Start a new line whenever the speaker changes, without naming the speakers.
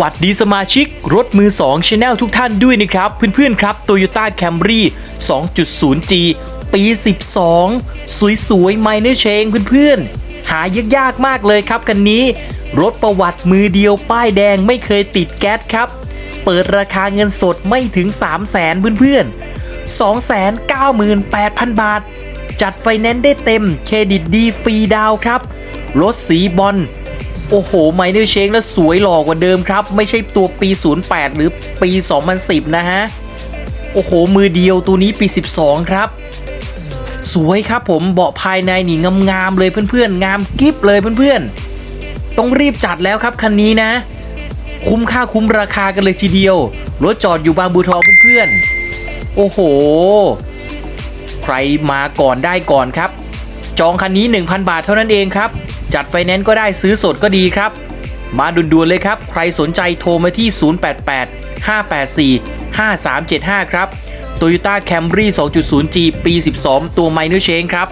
วัสดีสมาชิก รถมือ2 Channel ทุกท่านด้วยนะครับ เพื่อนๆครับ Toyota Camry 2.0G ปี 12 สวยๆ Minor Change เพื่อนๆ หายากๆ มากเลยครับคันนี้ รถประวัติมือเดียวป้ายแดงไม่เคยติดแก๊สครับ เปิดราคาเงินสดไม่ถึง 3 0 0แสนเพื่อนๆ 298,000 บาท จัดไฟแนนซ์ได้เต็ม เครดิตดีฟรีดาวครับ รถสีบอล โอ้โหไมเนอร์เชงแล้วสวยหล่อกว่าเดิมครับ ไม่ใช่ตัวปี 08 หรือปี 2010 นะฮะ โอ้โห มือเดียวตัวนี้ปี 12 ครับ สวยครับผมเบาะภายในนี่งามๆเลยเพื่อนๆ งามกิฟเลยเพื่อนๆ ต้องรีบจัดแล้วครับคันนี้นะ คุ้มค่าคุ้มราคากันเลยทีเดียว รถจอดอยู่บางบัวทองเพื่อนๆ โอ้โห ใครมาก่อนได้ก่อนครับ จองคันนี้ 1,000 บาทเท่านั้นเองครับ จัดไฟแนนซ์ก็ได้ซื้อสดก็ดีครับ มาด่วนๆเลยครับ ใครสนใจโทรมาที่ 088 584 5375 ครับ Toyota Camry 2.0G ปี 12 ตัว Minor Change ครับ